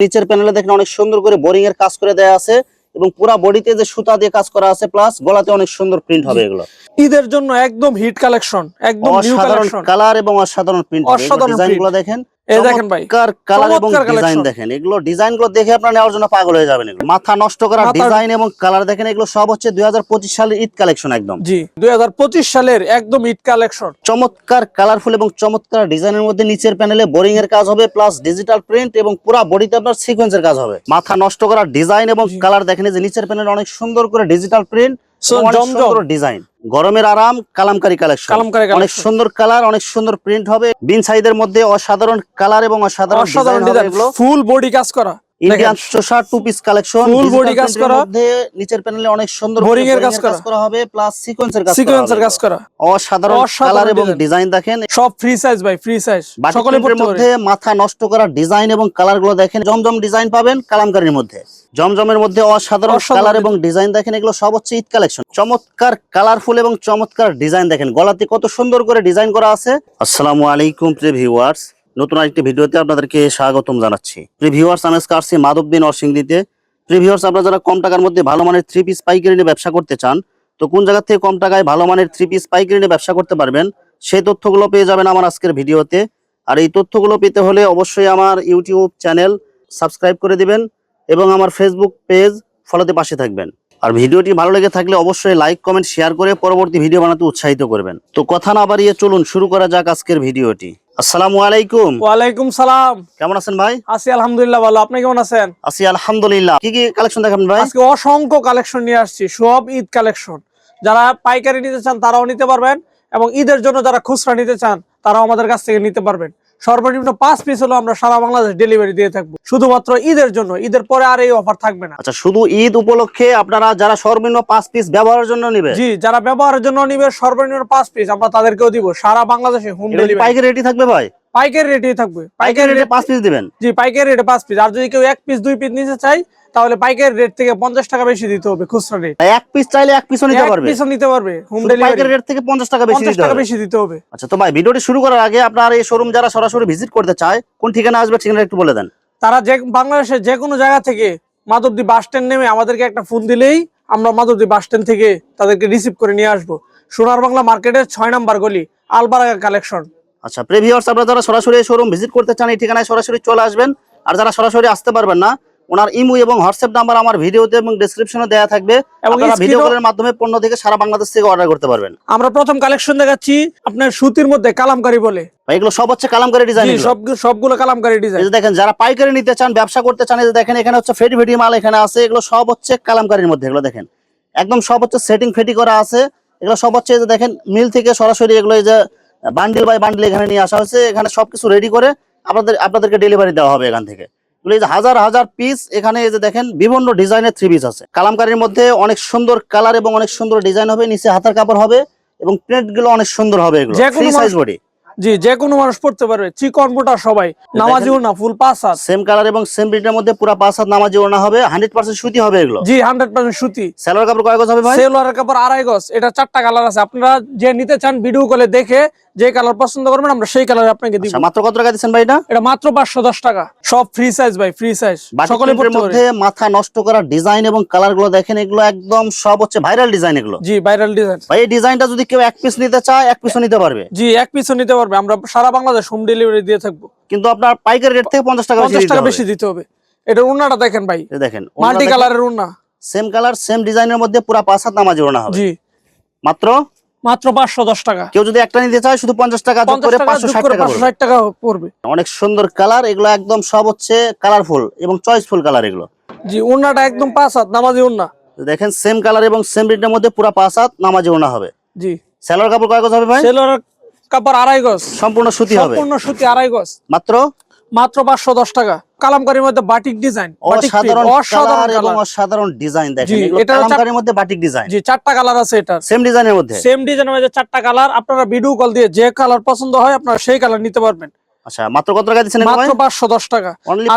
নিচের প্যানেলে দেখেন অনেক সুন্দর করে বোরিং এর কাজ করে দেয়া আছে এবং পুরো বডিতে যে সুতা দিয়ে কাজ করা আছে প্লাস গলাতে অনেক সুন্দর প্রিন্ট হবে এগুলো। ঈদের জন্য একদম হিট কালেকশন একদম নিউ কালেকশন কালার এবং অসাধারণ প্রিন্ট অসাধারণ ডিজাইনগুলো দেখেন এই দেখেন ভাই। কালার এবং ডিজাইন দেখেন। এগুলো ডিজাইনগুলো দেখে আপনার নেওয়ার জন্য পাগল হয়ে যাবেন এগুলো। মাথা নষ্ট করা ডিজাইন এবং কালার দেখেন এগুলো সব হচ্ছে সালের ঈদ কালেকশন একদম। জি দুই সালের একদম হিট কালেকশন চমৎকার কালারফুল এবং চমৎকার ডিজাইনের মধ্যে নিচের প্যানেলে বোরিং এর কাজ হবে প্লাস ডিজিটাল প্রিন্ট এবং পুরো বডিতে আপনার সিকোয়েন্সের কাজ হবে। মাথা নষ্ট করা ডিজাইন এবং কালার দেখেন যে নিচের প্যানেলে অনেক সুন্দর করে ডিজিটাল প্রিন্ট। ডিজাইন। গরমের আরাম কালামকারি কালেকশন। কালামকারী অনেক সুন্দর কালার অনেক সুন্দর প্রিন্ট হবে। বিন মধ্যে অসাধারণ কালার এবং অসাধারণ ডিজাইন ফুল বডি কাজ করা। ইন্ডিয়ান চোষা two piece collection Full body কাজ করা। মধ্যে নিচের প্যানেলে অনেক সুন্দর এর কাজ করা। হবে প্লাস সিকোয়েন্সের কাজ সিকোয়েন্সের কাজ করা। অসাধারণ অসাধারণ কালার এবং ডিজাইন দেখেন। সব ফ্রি সাইজ ভাই ফ্রি সাইজ মধ্যে মাথা নষ্ট করা ডিজাইন এবং কালারগুলো দেখেন। জমজম ডিজাইন পাবেন কালামকারীর মধ্যে। জমজমের মধ্যে অসাধারণ অসাধারণ কালার এবং ডিজাইন দেখেন এগুলো সব হচ্ছে ঈদ কালেকশন চমৎকার কালারফুল এবং চমৎকার ডিজাইন দেখেন। গলাতে কত সুন্দর করে ডিজাইন করা আছে। আসসালামু আলাইকুম প্রিয় ভিউয়ার্স নতুন আরেকটি ভিডিওতে আপনাদেরকে স্বাগতম জানাচ্ছি। প্রিয় ভিউয়ার্স আমি আসছি মাধবদী নরসিংদীতে। প্রিয় আপনারা যারা কম টাকার মধ্যে ভালো মানের থ্রি পিস পাইকারি নিয়ে ব্যবসা করতে চান, তো কোন জায়গা থেকে কম টাকায় ভালো মানের থ্রি পিস পাইকারি নিয়ে ব্যবসা করতে পারবেন, সেই তথ্যগুলো পেয়ে যাবেন আমার আজকের ভিডিওতে। আর এই তথ্যগুলো পেতে হলে অবশ্যই আমার ইউটিউব চ্যানেল সাবস্ক্রাইব করে দিবেন এবং আমার ফেসবুক পেজ ফলোতে পাশে থাকবেন। আর ভিডিওটি ভালো লেগে থাকলে অবশ্যই লাইক কমেন্ট শেয়ার করে পরবর্তী ভিডিও বানাতে উৎসাহিত করবেন। তো কথা না বাড়িয়ে চলুন শুরু করা যাক আজকের ভিডিওটি। আসসালামু আলাইকুম। ওয়ালাইকুম সালাম। কেমন আছেন ভাই? আছি আলহামদুলিল্লাহ ভালো। আপনি কেমন আছেন? আছি আলহামদুলিল্লাহ। কি কি কালেকশন দেখাবেন ভাই? আজকে অসংখ্য কালেকশন নিয়ে আসছি। সব ঈদ কালেকশন যারা পাইকারি নিতে চান তারাও নিতে পারবেন এবং ঈদের জন্য যারা খুচরা নিতে চান তারাও আমাদের কাছ থেকে নিতে পারবেন। সর্বনিম্ন পাঁচ পিস হলো আমরা সারা বাংলাদেশ ডেলিভারি দিয়ে থাকব। শুধুমাত্র ঈদের জন্য ঈদের পরে আর এই অফার থাকবে না। আচ্ছা শুধু ঈদ উপলক্ষে আপনারা যারা সর্বনিম্ন পাঁচ পিস ব্যবহারের জন্য নিবে? জি যারা ব্যবহারের জন্য নিবে সর্বনিম্ন পাঁচ পিস আমরা তাদেরকেও দিব। সারা বাংলাদেশে হোম ডেলিভারি পাইকারি রেটই থাকবে ভাই? পাইকারি রেটই থাকবে। পাইকারি পাইকারি রেটে পাঁচ পিস দিবেন? জি পাইকারি রেটে পাঁচ পিস আর যদি কেউ এক পিস দুই পিস নিতে চাই তাহলে পাইকারি রেট থেকে পঞ্চাশ টাকা বেশি দিতে হবে খুচরা রেট এক পিস চাইলে এক পিসও নিতে এক পারবে? পিসও নিতে পারবে হোম শুধু পাইকারি রেট থেকে পঞ্চাশ টাকা বেশি দিতে হবে। বেশি দিতে হবে। আচ্ছা তো ভাই ভিডিওটি শুরু করার আগে আপনার এই শোরুম যারা সরাসরি ভিজিট করতে চায় কোন ঠিকানা আসবে ঠিকানা একটু বলে দেন। তারা যে বাংলাদেশের যে কোনো জায়গা থেকে মাধবদী বাস স্ট্যান্ড নেমে আমাদেরকে একটা ফোন দিলেই আমরা মাধবদী বাস স্ট্যান্ড থেকে তাদেরকে রিসিভ করে নিয়ে আসব। সোনার বাংলা মার্কেটের ছয় নম্বর গলি আলবারাগা কালেকশন আচ্ছা প্রিভিউয়ার্স আপনারা যারা সরাসরি এই শোরুম ভিজিট করতে চান এই ঠিকানায় সরাসরি চলে আসবেন। আর যারা সরাসরি আসতে পারবেন না ওনার ইমো এবং হোয়াটসঅ্যাপ নাম্বার আমার ভিডিওতে এবং ডেসক্রিপশনে দেওয়া থাকবে। এবং আপনারা ভিডিও কলের মাধ্যমে পণ্য থেকে সারা বাংলাদেশ থেকে অর্ডার করতে পারবেন। আমরা প্রথম কালেকশন দেখাচ্ছি আপনার সুতির মধ্যে কালামকারি বলে। এগুলো সব হচ্ছে কালামকারী ডিজাইন সব সবগুলো কালামকারি এই ডিজাইন যে দেখেন যারা পাইকারি নিতে চান ব্যবসা করতে চান দেখেন এখানে হচ্ছে ফেটি ফেটি মাল এখানে আছে। এগুলো সব হচ্ছে কালামকারীর মধ্যে এগুলো দেখেন। একদম সব হচ্ছে সেটিং ফেটি করা আছে। এগুলো সব হচ্ছে যে দেখেন মিল থেকে সরাসরি এগুলো এই যে বান্ডিল বাই বান্ডিল এখানে নিয়ে আসা হয়েছে। এখানে সবকিছু রেডি করে আপনাদের আপনাদেরকে ডেলিভারি দেওয়া হবে এখান থেকে। এই যে হাজার হাজার পিস এখানে এই যে দেখেন বিভিন্ন ডিজাইনের থ্রি পিস আছে। কালামকারীর মধ্যে অনেক সুন্দর কালার এবং অনেক সুন্দর ডিজাইন হবে নিচে হাতার কাপড় হবে এবং প্রিন্টগুলো অনেক সুন্দর হবে এগুলো। সাইজ বডি জি যে কোনো মানুষ পড়তে পারবে। চিকন মোটা সবাই নামাজিও না ফুল পাঁচ হাত। সেম কালার এবং সেম প্রিন্টের মধ্যে পুরো পাঁচ হাত নামাজি ওড়না হবে হান্ড্রেড পার্সেন্ট সুতি হবে এগুলো। জি হান্ড্রেড পার্সেন্ট সুতি। সেলোয়ার কাপড় কয় গজ হবে ভাই? সেলোয়ারের কাপড় আড়াই গজ এটা চারটা কালার আছে। আপনারা যে নিতে চান ভিডিও কলে দেখে যে কালার পছন্দ করবেন আমরা সেই কালার আপনাকে দিব। আচ্ছা, মাত্র কত টাকা দিচ্ছেন ভাই এটা? এটা মাত্র পাঁচশো দশ টাকা। সব ফ্রি সাইজ ভাই ফ্রি সাইজ বাটিক সকলে প্রিন্টের পড়তে মধ্যে মাথা নষ্ট করা ডিজাইন এবং কালারগুলো দেখেন এগুলো একদম সব হচ্ছে ভাইরাল ডিজাইন এগুলো। জি ভাইরাল ডিজাইন ভাই এই ডিজাইনটা যদি কেউ এক পিস নিতে চায় এক পিসও নিতে পারবে। জি এক পিসও নিতে পারবে। আমরা সারা বাংলাদেশ হোম ডেলিভারি দিয়ে থাকব। কিন্তু আপনার পাইকারি রেট থেকে পঞ্চাশ টাকা পঞ্চাশ টাকা বেশি বেশি দিতে হবে। এটা উন্নাটা দেখেন ভাই। দেখেন মাল্টি কালারের উন্না সেম কালার সেম ডিজাইনের মধ্যে পুরো পাঁচ হাত নামাজি ওড়না হবে। জি। মাত্র মাত্র পাঁচশো দশ টাকা। কেউ যদি একটা নিতে চায় শুধু পঞ্চাশ টাকা পাঁচশো ষাট টাকা পড়বে। অনেক সুন্দর কালার এগুলো একদম সব হচ্ছে কালারফুল এবং চয়েসফুল কালার এগুলো। জি উন্নাটা একদম পাঁচ হাত নামাজি উন্না। দেখেন সেম কালার এবং সেম প্রিন্টের মধ্যে পুরো পাঁচ হাত নামাজি ওড়না হবে। জি। সেলোয়ার কাপড় কয় গজ হবে ভাই? সেলোয়ারের কাপড় আড়াই গজ। সম্পূর্ণ সুতি হবে। সম্পূর্ণ সুতি আড়াই গজ। মাত্র মাত্র পাঁচশো দশ টাকা। কালামকারীর মধ্যে বাটিক ডিজাইন অসাধারণ অসাধারণ এবং অসাধারণ ডিজাইন দেখেন। এটা কালামকারীর মধ্যে বাটিক ডিজাইন জি চারটা কালার আছে এটা সেম ডিজাইনের মধ্যে? সেম ডিজাইনের মধ্যে চারটা কালার আপনারা ভিডিও কল দিয়ে যে কালার পছন্দ হয় আপনারা সেই কালার নিতে পারবেন। আচ্ছা মাত্র কত টাকা দিচ্ছেন মাত্র টাকা। অনলি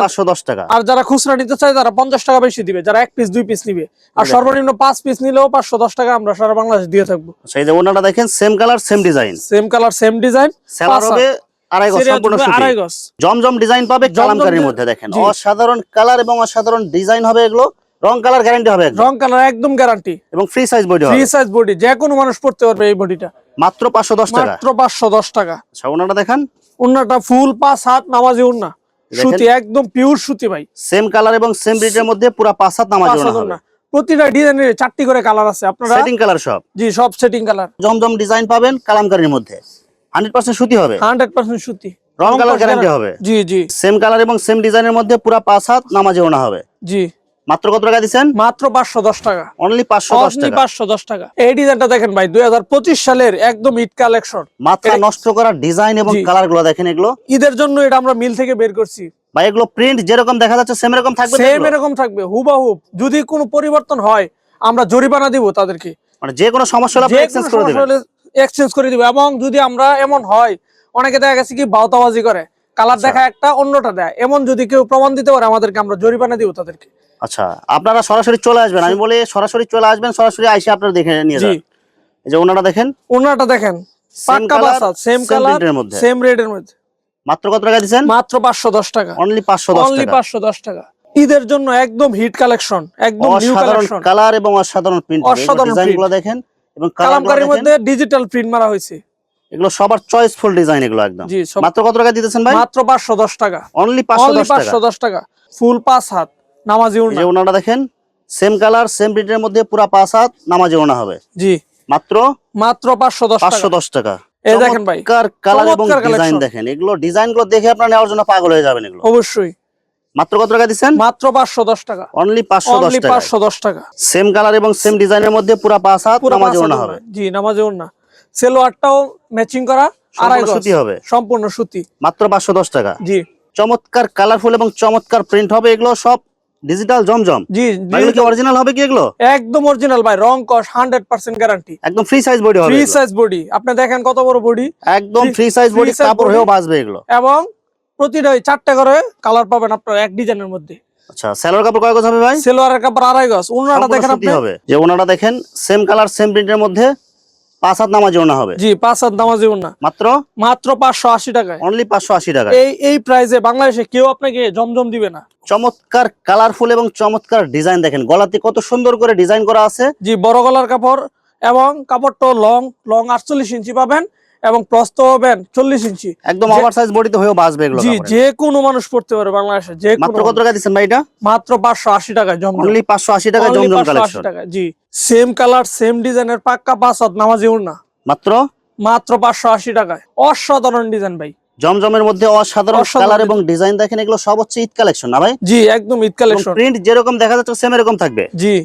টাকা। আর যারা খুচরা নিতে চায় তারা পঞ্চাশ টাকা বেশি দিবে। যারা এক পিস দুই পিস নিবে। আর সর্বনিম্ন পাঁচ পিস নিলেও পাঁচশো দশ টাকা আমরা সারা বাংলাদেশ দিয়ে থাকব। আচ্ছা এই যে ওনাটা দেখেন same colour same design same colour same design salwar হবে আড়াই গজ Serial সম্পূর্ণ জুড়ে সুতি। আড়াই গজ। জমজম ডিজাইন পাবে কালামকারীর মধ্যে দেখেন। অসাধারণ কালার এবং অসাধারণ ডিজাইন হবে এগুলো। রং কালার গ্যারান্টি হবে রং কালার একদম গ্যারান্টি এবং free size body free size body যে কোনো মানুষ পড়তে পারবে এই বডিটা মাত্র পাঁচশো দশ টাকা। মাত্র পাঁচশো দশ টাকা। আচ্ছা ওনাটা দেখেন। ফুল পাঁচ হাত নামাজি উন্না সুতি একদম পিওর সুতি ভাই। সেম কালার এবং সেম মধ্যে পুরা পাঁচ হাত নামাজ পাঁচ হবে। প্রতিটা ডিজাইনের চারটি করে কালার আছে। আপনারা সেটিং কালার সব। জি সব সেটিং কালার জমজম ডিজাইন পাবেন কালামকারীর মধ্যে। হান্ড্রেড পার্সেন্ট সুতি হবে। হান্ড্রেড পার্সেন্ট সুতি। রং কালার গ্যারান্টি হবে জি জি। সেম কালার এবং সেম ডিজাইনের মধ্যে পুরা পাঁচ হাত নামাজে ওনা হবে। জি। মাত্র কত টাকা দিচ্ছেন? মাত্র পাঁচশো দশ টাকা। অনলি পাঁচশো দশ টাকা। পাঁচশো দশ টাকা। এই ডিজাইনটা দেখেন ভাই দুই সালের একদম ইট কালেকশন এটা- নষ্ট করা ডিজাইন এবং। কালারগুলো দেখেন এগুলো। ঈদের জন্য এটা আমরা মিল থেকে বের করছি। বা এগুলো প্রিন্ট যেরকম দেখা যাচ্ছে সেম এরকম থাকবে সেম এরকম থাকবে হুবাহুব যদি কোনো পরিবর্তন হয় আমরা জরিমানা দিব তাদেরকে। মানে যে কোনো সমস্যা হলে এক্সচেঞ্জ করে দিবেন। এক্সচেঞ্জ করে দিব। এবং যদি আমরা এমন হয় অনেকে দেখা গেছে কি বাউতাবাজি করে কালার আচ্ছা। দেখা একটা অন্যটা দেয়। এমন যদি কেউ প্রমাণ দিতে পারে আমাদেরকে আমরা জরিমানা দিব তাদেরকে। আচ্ছা আপনারা সরাসরি চলে আসবেন। আমি বলি সরাসরি চলে আসবেন সরাসরি আইসে আপনারা দেখে নিয়ে যান। এই যে ওনারা দেখেন। ওনাটা দেখেন। পাক্কা বাসাত সেম কালারের মধ্যে। সেম রেটের মধ্যে। মাত্র কত টাকা দিচ্ছেন? মাত্র পাঁচশো দশ টাকা। অনলি পাঁচশো দশ অনলি টাকা। পাঁচশো দশ টাকা। ঈদের জন্য একদম হিট কালেকশন একদম নিউ কালেকশন কালার এবং অসাধারণ প্রিন্ট অসাধারণ ডিজাইনগুলো দেখেন এবং কালামকারীর মধ্যে ডিজিটাল প্রিন্ট মারা হয়েছে। এগুলো সবার চয়েসফুল ডিজাইন এগুলো একদম। মাত্র কত টাকা দিতেছেন ভাই? মাত্র পাঁচশো দশ টাকা। অনলি পাঁচশো অনলি দশ টাকা। ফুল পাঁচ হাত নামাজি দেখেন সেম কালার সেম প্রিন্টের মধ্যে পুরা পাঁচ হাত নামাজে ওনা হবে। জি। মাত্র মাত্র পাঁচশো দশ পাঁচশো টাকা দশ টাকা। এই দেখেন ভাই। কালার এবং ডিজাইন দেখেন। এগুলো ডিজাইনগুলো দেখে আপনারা নেওয়ার জন্য পাগল হয়ে যাবেন এগুলো। অবশ্যই। মাত্র কত টাকা দিচ্ছেন? মাত্র পাঁচশো দশ টাকা। অনলি পাঁচশো দশ পাঁচশো দশ টাকা। সেম কালার এবং সেম ডিজাইনের মধ্যে পুরা পাঁচ হাত নামাজে ওনা হবে। জি নামাজি উড়না সেলোয়ারটাও ম্যাচিং করা আড়াই সুতি হবে। সম্পূর্ণ সুতি। মাত্র পাঁচশো দশ টাকা। জি। চমৎকার কালারফুল এবং চমৎকার প্রিন্ট হবে এগুলো সব ডিজিটাল জমজম। জি এগুলো কি অরিজিনাল হবে কি এগুলো? একদম অরিজিনাল ভাই রং কস হান্ড্রেড পার্সেন্ট গ্যারান্টি একদম ফ্রি সাইজ বডি হবে ফ্রি সাইজ বডি আপনি দেখেন কত বড় বডি একদম ফ্রি সাইজ বডি কাপড় হয়েও বাঁচবে এগুলো। এবং প্রতিটা ওই চারটা করে কালার পাবেন আপনার এক ডিজাইনের মধ্যে। আচ্ছা কাপড় কয় গজ হবে ভাই? সেলোয়ারের কাপড় আড়াই গজ। উন্নাটা দেখেন আপনি। হবে। যে ওনাটা দেখেন সেম কালার সেম প্রিন্টের মধ্যে পাঁচ হাত নামাজে ওনা হবে। জি পাঁচ হাত নামাজি উন্না মাত্র? মাত্র পাঁচশো আশি টাকায়। অনলি পাঁচশো আশি টাকা এই এই প্রাইসে বাংলাদেশে কেউ আপনাকে জমজম দিবে না। চমৎকার কালারফুল এবং চমৎকার ডিজাইন দেখেন। গলাতে কত সুন্দর করে ডিজাইন করা আছে। জি বড় গলার কাপড় এবং কাপড়টা লং লং আটচল্লিশ ইঞ্চি পাবেন। এবং প্রস্থ হবেন চল্লিশ ইঞ্চি। একদম যে- ওভার সাইজ বডিতে হয়েও বাঁচবে এগুলো জি যে কোনো মানুষ পড়তে পারে বাংলাদেশে যে মাত্র কত টাকা দিচ্ছেন ভাই এটা? মাত্র পাঁচশো আশি টাকায় জমজম। অনলি পাঁচশো আশি টাকা Only জমজম কালেকশন টাকা জি। সেম কালার সেম ডিজাইনের পাক্কা পাঁচ হাত নামাজি উড়না মাত্র? মাত্র পাঁচশো আশি টাকায়। অসাধারণ ডিজাইন ভাই। জমজমের মধ্যে অসাধারণ অসাধারণ কালার এবং ডিজাইন দেখেন এগুলো সব হচ্ছে ঈদ কালেকশন না ভাই? জি একদম ঈদ কালেকশন প্রিন্ট যেরকম দেখা যাচ্ছে সেম এরকম থাকবে। জি।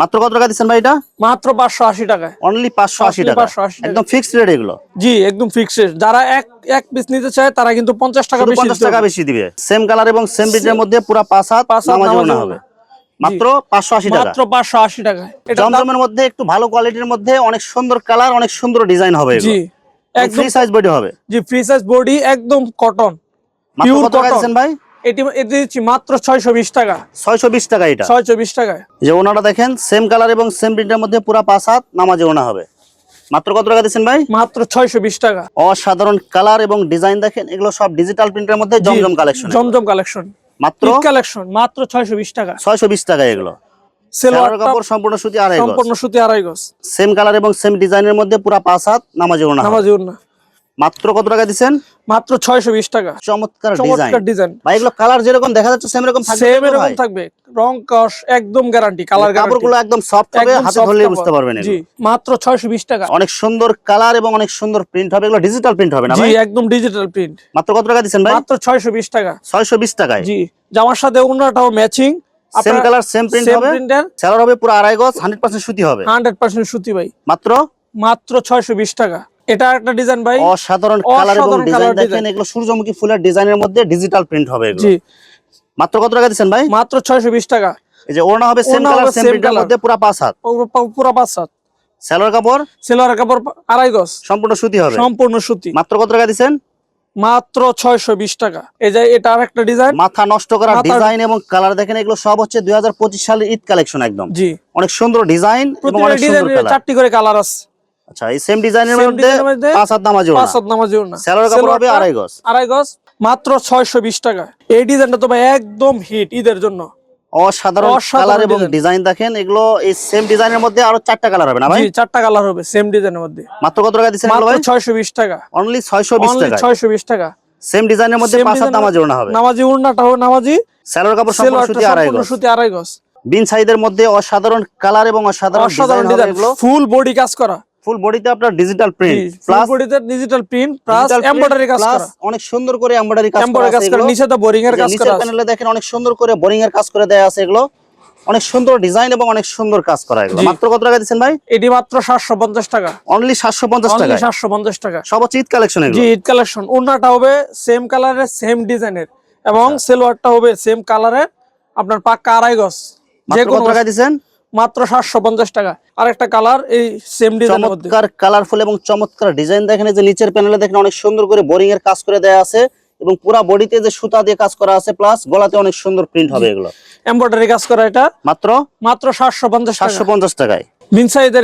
মাত্র কত টাকা দিচ্ছেন ভাই এটা? মাত্র পাঁচশো আশি টাকায়। অনলি পাঁচশো আশি টাকা একদম ফিক্সড রেট এগুলো? জি একদম ফিক্সড যারা এক এক পিস নিতে চায় তারা কিন্তু পঞ্চাশ টাকা পঞ্চাশ টাকা বেশি দিবে। সেম কালার এবং সেম প্রিন্টের মধ্যে পুরো পাঁচ হাত পাঁচ হাত। হবে। মাত্র পাঁচশো আশি টাকা। মাত্র পাঁচশো আশি জমজমের মধ্যে একটু ভালো কোয়ালিটির মধ্যে অনেক সুন্দর কালার অনেক সুন্দর ডিজাইন হবে জি একদম ফ্রি সাইজ বডি হবে। জি ফ্রি সাইজ বডি একদম কটন মাত্র কত টাকা দিচ্ছেন ভাই? এটি এটি দিচ্ছি মাত্র ছয়শো বিশ টাকা। ছয়শো বিশ টাকা এটা। ছয়শো বিশ টাকায় যে ওনারা দেখেন সেম কালার এবং সেম প্রিন্টের মধ্যে পুরা পাঁচ হাত নামাজে ওনা হবে। মাত্র কত টাকা দিচ্ছেন ভাই? মাত্র ছয়শো বিশ টাকা। অসাধারণ কালার এবং ডিজাইন দেখেন এগুলো সব ডিজিটাল প্রিন্টের মধ্যে জমজম কালেকশন জমজম কালেকশন মাত্র? কালেকশন মাত্র ছয়শো বিশ টাকা। ছয়শো বিশ টাকা এগুলো। সম্পূর্ণ সুতি আড়াই সম্পূর্ণ সুতি আড়াই গজ। সেম কালার এবং সেম ডিজাইনের মধ্যে পুরা পাঁচ হাত নামাজে ওনা। নামাজি উড়না মাত্র কত টাকা দিচ্ছেন? মাত্র ছয়শো বিশ টাকা। চমৎকার ডিজাইন চমৎকার ডিজাইন ভাই এগুলো কালার যেরকম দেখা যাচ্ছে সেম এরকম সেম এরকম থাকবে। রং কস একদম গ্যারান্টি কালার কাপড়গুলো একদম সফট হবে হাতে ধরলে বুঝতে পারবেন জি মাত্র ছয়শো বিশ টাকা। অনেক সুন্দর কালার এবং অনেক সুন্দর প্রিন্ট হবে এগুলো ডিজিটাল প্রিন্ট হবে না জি একদম ডিজিটাল প্রিন্ট মাত্র কত টাকা দিচ্ছেন ভাই? মাত্র ছয়শো বিশ টাকা। ছয়শো বিশ টাকায়? জি জামার সাথে উন্নাটাও matching same colour same print হবে। স্যালার হবে পুরো আড়াই গজ হান্ড্রেড পার্সেন্ট সুতি হবে। হান্ড্রেড পার্সেন্ট সুতি ভাই। মাত্র? মাত্র ছয়শো বিশ টাকা। এটা একটা ডিজাইন ভাই। অসাধারণ কালার এবং ডিজাইন দেখেন এগুলো সূর্যমুখী ফুলের ডিজাইনের মধ্যে ডিজিটাল প্রিন্ট হবে এগুলো। জি। মাত্র কত টাকা দিচ্ছেন ভাই? মাত্র ছয়শো বিশ টাকা। এই যে ওড়না হবে সেম কালার সেম প্রিন্টের মধ্যে পুরো পাঁচ হাত। পুরো পাঁচ সাত স্যালোয়ার কাপড়? সেলোয়ার কাপড় আড়াই গজ। সম্পূর্ণ সুতি হবে। সম্পূর্ণ সুতি। মাত্র কত টাকা দিচ্ছেন? মাত্র ছয়শো বিশ টাকা। এই যে এটা আর একটা ডিজাইন মাথা নষ্ট করা ডিজাইন এবং কালার দেখেন এগুলো সব হচ্ছে দুই হাজার পঁচিশ সালের ঈদ কালেকশন একদম। জি। অনেক সুন্দর ডিজাইন এবং অনেক সুন্দর কালার চারটি করে কালার আছে। আচ্ছা এই সেম ডিজাইনের মধ্যে পাঁচ হাত নামাজি পাঁচ হাত নামাজি স্যালোর কাপড় হবে আড়াই গজ। আড়াই গজ মাত্র ছয়শো বিশ টাকা। এই ডিজাইনটা তো ভাই একদম হিট ঈদের জন্য। অসাধারণ কালার এবং ডিজাইন দেখেন এগুলো এই সেম ডিজাইনের মধ্যে আরও চারটা কালার হবে না ভাই? জি চারটা কালার হবে সেম ডিজাইনের মধ্যে। মাত্র কত টাকা দিচ্ছেন ভাই? ছয়শো বিশ টাকা। অনলি ছয়শো বিশ অনলি টাকা ছয়শো বিশ টাকা। সেম ডিজাইনের মধ্যে পাঁচ হাত design ওড়না হবে। নামাজি উড়নাটা হবে নামাজি। স্যালোর কাপড় সম্পূর্ণ সুতি আড়াই সম্পূর্ণ গজ। আড়াই গজ। বিন সাইজের মধ্যে অসাধারণ কালার এবং অসাধারণ ডিজাইন ফুল বডি কাজ করা। ফুল বডিতে আপনার ডিজিটাল প্রিন্ট প্লাস বডিতে ডিজিটাল প্রিন্ট প্লাস এমব্রয়ডারি কাজ করা। অনেক সুন্দর করে এমব্রয়ডারি কাজ করা কাজ করা নিচে তো বোরিং এর কাজ করা আছে। প্যানেলে দেখেন অনেক সুন্দর করে বোরিং এর কাজ করে দেয়া আছে এগুলো। অনেক সুন্দর ডিজাইন এবং অনেক সুন্দর কাজ করা এগুলো। মাত্র কত টাকা দিচ্ছেন ভাই? এটি মাত্র সাতশো পঞ্চাশ টাকা। অনলি সাতশো পঞ্চাশ অনলি টাকা সাতশো পঞ্চাশ টাকা। সর্বোচ্চ ঈদ কালেকশন এগুলো। জি ঈদ কালেকশন ওড়নাটা হবে সেম কালারের সেম ডিজাইনের এবং আচ্ছা। সেলোয়ারটা হবে সেম কালারের আপনার পাক্কা আড়াই গজ। যে কত কোনো টাকা দিচ্ছেন? মাত্র সাতশো পঞ্চাশ টাকা। আরেকটা কালার এই সেম ডিজাইনের মধ্যে। চমৎকার কালারফুল এবং চমৎকার ডিজাইন দেখেন যে নিচের প্যানেলে দেখেন অনেক সুন্দর করে বোরিং এর কাজ করে দেয়া আছে এবং পুরা বডিতে যে সুতা দিয়ে কাজ করা আছে প্লাস গলাতে অনেক সুন্দর প্রিন্ট হবে এগুলো। এমব্রয়ডারি কাজ করা এটা। মাত্র? মাত্র সাতশো পঞ্চাশ সাতশো পঞ্চাশ টাকায়।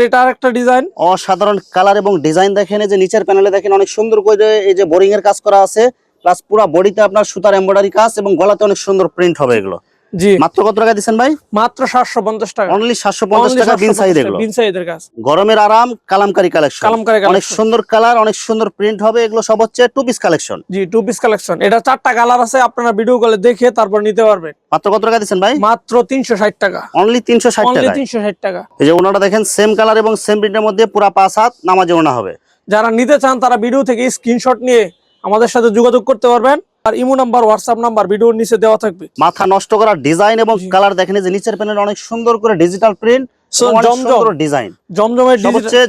এটা আরেকটা ডিজাইন অসাধারণ কালার এবং ডিজাইন দেখেন যে নিচের প্যানেলে দেখেন অনেক সুন্দর করে এই যে বোরিং এর কাজ করা আছে প্লাস পুরা বডিতে আপনার সুতার এমব্রয়ডারি কাজ এবং গলাতে অনেক সুন্দর প্রিন্ট হবে এগুলো। জি। মাত্র কত টাকা দিচ্ছেন ভাই? মাত্র সাতশো পঞ্চাশ টাকা। অনলি সাতশো পঞ্চাশ টাকা বিন কাজ। গরমের আরাম কালামকারি কালেকশন কালামকারী অনেক সুন্দর কালার অনেক সুন্দর প্রিন্ট হবে এগুলো সব হচ্ছে টু পিস কালেকশন জি টু পিস কালেকশন এটা চারটা কালার আছে আপনারা ভিডিও কলে দেখে তারপর নিতে পারবেন। মাত্র কত টাকা দিচ্ছেন ভাই? মাত্র তিনশো ষাট টাকা। অনলি তিনশো ষাট টাকা তিনশো ষাট টাকা। এই যে ওনাটা দেখেন সেম কালার এবং সেম প্রিন্টের মধ্যে পুরা পাঁচ হাত নামাজে ওনা হবে। যারা নিতে চান তারা ভিডিও থেকে স্ক্রিনশট নিয়ে আমাদের সাথে যোগাযোগ করতে পারবেন। আর ইমো নাম্বার হোয়াটসঅ্যাপ নাম্বার ভিডিওর নিচে দেওয়া থাকবে। মাথা নষ্ট করা ডিজাইন এবং কালার দেখেন যে নিচের প্যানেল অনেক সুন্দর করে ডিজিটাল প্রিন্ট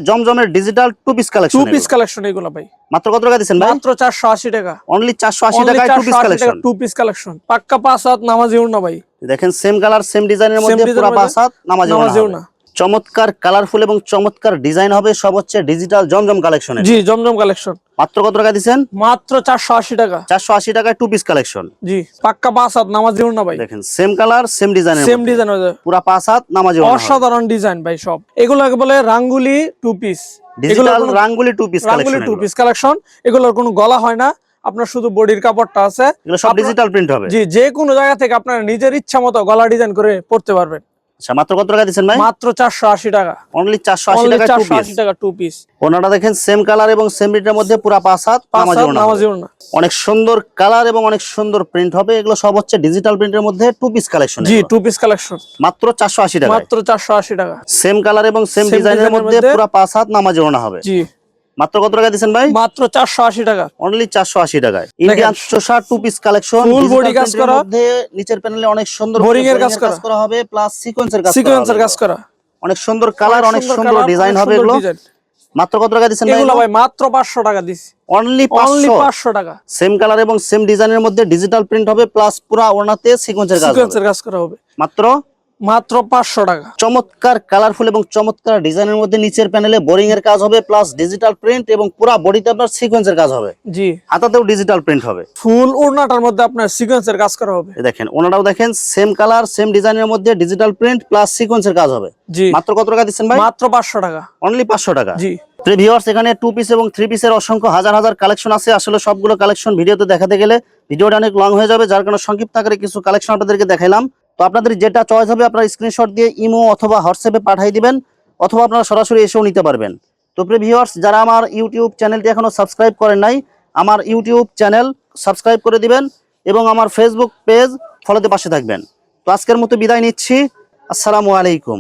জমজমের digital two piece two piece collection এগুলো। ভাই। মাত্র কত টাকা দিচ্ছেন মাত্র চারশো আশি টাকা। অনলি চারশো আশি টাকায় two piece collection two piece collection পাক্কা পাঁচ হাত নামাজি উড়না ভাই। দেখেন সেম কালার সেম ডিজাইনের মধ্যে design পুরা এর পাঁচ হাত নামাজে। উড়না। চমৎকার কালারফুল এবং চমৎকার ডিজাইন হবে সব হচ্ছে ডিজিটাল জমজম কালেকশন জি জমজম কালেকশন মাত্র কত টাকা দিচ্ছেন? মাত্র চারশো আশি টাকা। চারশো আশি টাকায় টু পিস কালেকশন জি পাক্কা পাঁচ হাত নামাজি উড়না ভাই। দেখেন same colour same design same design পুরা পাঁচ হাত নামাজে। অসাধারণ ডিজাইন ভাই সব। এগুলোকে বলে রাঙ্গুলি টু পিস ডিজিটাল রাঙ্গুলি টু পিস রাঙ্গুলি কালেকশন টু পিস কালেকশন এগুলোর কোনো গলা হয় না। আপনার শুধু বডির কাপড়টা আছে। এগুলো সব ডিজিটাল প্রিন্ট হবে। জি যে কোনো জায়গা থেকে আপনার নিজের ইচ্ছা মতো গলা ডিজাইন করে পড়তে পারবেন। আচ্ছা মাত্র কত টাকা দিচ্ছেন ভাই? মাত্র চারশো আশি টাকা। অনলি চারশো আশি অনলি টাকা টু চারশো পিস আশি টাকা টু পিস ওনাটা দেখেন সেম কালার এবং সেম প্রিন্টের মধ্যে পুরা পাঁচ হাত ওনা অনেক সুন্দর কালার এবং অনেক সুন্দর প্রিন্ট হবে। এগুলো সব হচ্ছে ডিজিটাল প্রিন্টের মধ্যে টু পিস কালেকশন জি টু পিস কালেকশন মাত্র চারশো আশি টাকা মাত্র চারশো আশি টাকা। সেম কালার এবং সেম ডিজাইনের মধ্যে মধ্যে পুরা পাঁচ হাত নামাজে ওনা হবে। জি। মাত্র কত টাকা দিচ্ছেন ভাই? মাত্র চারশো আশি টাকা। অনলি চারশো আশি টাকায়। ইন্ডিয়ান চোষা two piece collection Full body কাজ করা। মধ্যে নিচের প্যানেলে অনেক সুন্দর Boring এর কাজ করা। হবে প্লাস সিকোয়েন্সের কাজ সিকোয়েন্সের কাজ করা। অনেক সুন্দর কালার অনেক সুন্দর ডিজাইন হবে এগুলো। মাত্র কত টাকা দিচ্ছেন ভাই এগুলো ভাই মাত্র পাঁচশো টাকা দিছি অনলি অনলি পাঁচশো। পাঁচশো টাকা। সেম কালার এবং সেম ডিজাইনের মধ্যে ডিজিটাল প্রিন্ট হবে প্লাস পুরা ওনাতে সিকোয়েন্সের কাজ সিকোয়েন্সের কাজ করা হবে। মাত্র মাত্র পাঁচশো টাকা। চমৎকার কালারফুল এবং চমৎকার ডিজাইনের মধ্যে নিচের প্যানেলে বোরিং এর কাজ হবে প্লাস ডিজিটাল প্রিন্ট এবং পুরা বডিতে আপনার সিকোয়েন্সের কাজ হবে। জি। হাতাতেও ডিজিটাল প্রিন্ট হবে। ফুল ওড়নাটার মধ্যে আপনার সিকোয়েন্সের কাজ করা হবে। দেখেন ওনারাও দেখেন সেম কালার সেম ডিজাইনের মধ্যে ডিজিটাল প্রিন্ট প্লাস সিকোয়েন্সের কাজ হবে। জি। মাত্র কত টাকা দিচ্ছেন ভাই? মাত্র পাঁচশো টাকা। অনলি পাঁচশো টাকা। জি। ভিউয়ার্স এখানে টু পিস এবং থ্রি পিসের অসংখ্য হাজার হাজার কালেকশন আছে। আসলে সবগুলো কালেকশন ভিডিওতে দেখাতে গেলে ভিডিওটা অনেক লং হয়ে যাবে। যার কারণে সংক্ষিপ্ত আকারে কিছু কালেকশন আপনাদেরকে দেখাইলাম। তো আপনাদের যেটা চয়েস হবে আপনারা স্ক্রিনশট দিয়ে ইমো অথবা হোয়াটসঅ্যাপে পাঠিয়ে দিবেন অথবা আপনারা সরাসরি এসেও নিতে পারবেন। তো প্রিয় ভিউয়ার্স যারা আমার ইউটিউব চ্যানেলটি এখনও সাবস্ক্রাইব করেন নাই, আমার ইউটিউব চ্যানেল সাবস্ক্রাইব করে দিবেন এবং আমার ফেসবুক পেজ ফলোতে পাশে থাকবেন। তো আজকের মতো বিদায় নিচ্ছি। আসসালামু আলাইকুম।